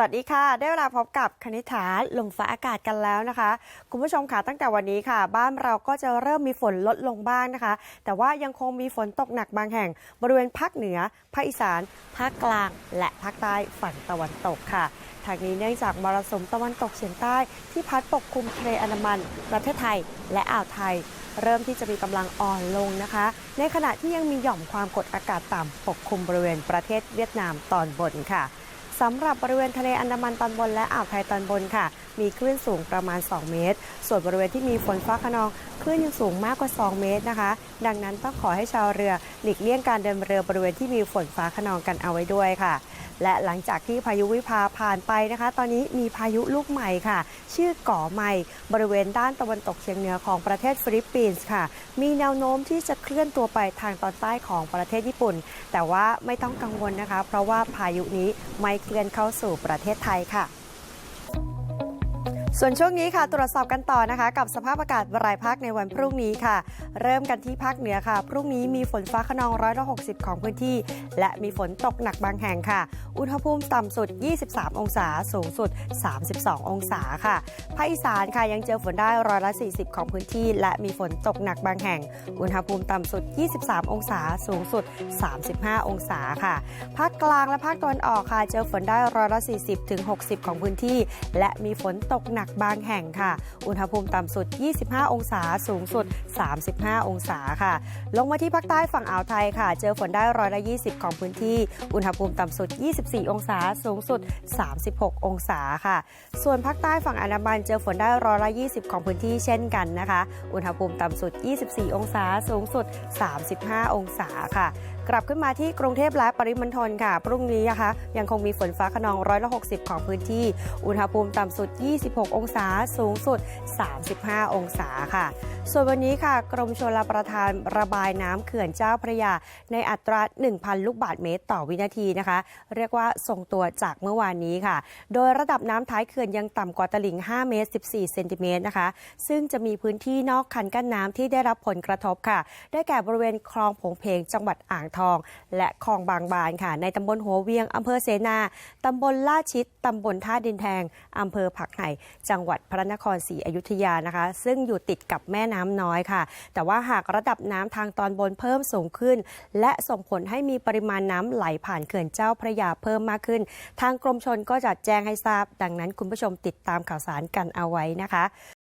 สวัสดีค่ะ ได้เวลาพบกับคณิษฐาลมฟ้าอากาศกันแล้วนะคะ คุณผู้ชมค่ะตั้งแต่วันนี้ค่ะ บ้านเราก็จะเริ่มมีฝนลดลงบ้างนะคะ แต่ว่ายังคงมีฝนตกหนักบางแห่ง บริเวณภาคเหนือภาคอีสานภาคกลาง และภาคใต้ฝั่งตะวันตกค่ะทางนี้เนื่องจากมรสุมตะวันตกเฉียงใต้ที่พัดปกคลุมทะเลอันดามัน ประเทศไทย และอ่าวไทย เริ่มที่จะมีกำลังอ่อนลงนะคะ ในขณะที่ยังมีหย่อมความกดอากาศต่ำปกคลุมบริเวณประเทศเวียดนามตอนบนค่ะ สำหรับบริเวณทะเลอันดามันตอนบนและอ่าวไทยตอนบนค่ะ มีคลื่นสูงประมาณ 2 เมตร ส่วนบริเวณที่มีฝนฟ้าขนองคลื่นยังสูงมากกว่า 2 เมตรนะคะ ดังนั้นต้องขอให้ชาวเรือหลีกเลี่ยงการเดินเรือบริเวณที่มีฝนฟ้าขนองกันเอาไว้ด้วยค่ะ และหลังจากที่พายุวิภาผ่านไปนะคะ ตอนนี้มีพายุลูกใหม่ค่ะ ชื่อก่อใหม่บริเวณด้านตะวันตกเฉียงเหนือของประเทศฟิลิปปินส์ค่ะ มีแนวโน้มที่จะเคลื่อนตัวไปทางตอนใต้ของประเทศญี่ปุ่น แต่ว่าไม่ต้องกังวลนะคะ เพราะว่าพายุนี้ไม่เคลื่อนเข้าสู่ประเทศไทยค่ะ ส่วนช่วงนี้ค่ะตรวจสอบกันต่อนะคะ กับสภาพอากาศรายภาคในวันพรุ่งนี้ค่ะ เริ่มกันที่ภาคเหนือค่ะ พรุ่งนี้มีฝนฟ้าขนองร้อยละ60ของพื้นที่ และมีฝนตกหนักบางแห่งค่ะ อุณหภูมิต่ำสุด 23 องศาสูงสุด 32 องศาค่ะภาคอีสานค่ะยังเจอฝนได้ร้อยละ 40 ของพื้นที่ และมีฝนตกหนักบางแห่ง อุณหภูมิต่ำสุด 23 องศาสูงสุด 35 องศาค่ะภาคกลางและภาคตะวันออกค่ะ เจอฝนได้ร้อยละ 40ถึง60 ของพื้นที่ และมีฝนตกหนักบางแห่งค่ะ อุณหภูมิต่ำสุด 25 องศา สูงสุด 35 องศาค่ะ ลงมาที่ภาคใต้ฝั่งอ่าวไทยค่ะ เจอฝนได้ร้อยละ 20 ของพื้นที่ อุณหภูมิต่ำสุด 24 องศา สูงสุด 36 องศาค่ะ ส่วนภาคใต้ฝั่งอันดามันเจอฝนได้ร้อยละ 20 ของพื้นที่เช่นกันนะคะ อุณหภูมิต่ำสุด 24 องศา สูงสุด 35 องศาค่ะ กลับขึ้นมาที่กรุงเทพและปริมณฑลค่ะ พรุ่งนี้นะคะ ยังคงมีฝนฟ้าขนองร้อยละ60 ของพื้นที่ อุณหภูมิต่ำสุด 26 องศา สูงสุด 35 องศาค่ะ ส่วนวันนี้ค่ะ กรมชลประทานระบายน้ำเขื่อนเจ้าพระยา ในอัตรา 1,000 ลูกบาศก์เมตรต่อวินาทีนะคะ เรียกว่าทรงตัวจากเมื่อวานนี้ค่ะ โดยระดับน้ำท้ายเขื่อนยังต่ำกว่าตลิ่ง 5 เมตร 14 เซนติเมตรนะคะ ซึ่งจะมีพื้นที่นอกคันกั้นน้ำที่ได้รับผลกระทบค่ะ ได้แก่บริเวณคลองผงเพงจังหวัดอ่างทอง และคลองบางบานค่ะ ในตำบลหัวเวียงอำเภอเสนาตำบลลาดชิดตำบลท่าดินแทงอำเภอผักไห่จังหวัดพระนครศรีอยุธยานะคะ ซึ่งอยู่ติดกับแม่น้ำน้อยค่ะ แต่ว่าหากระดับน้ำทางตอนบนเพิ่มสูงขึ้น และส่งผลให้มีปริมาณน้ำไหลผ่านเขื่อนเจ้าพระยาเพิ่มมากขึ้น ทางกรมชนก็จะแจ้งให้ทราบ ดังนั้นคุณผู้ชมติดตามข่าวสารกันเอาไว้นะคะ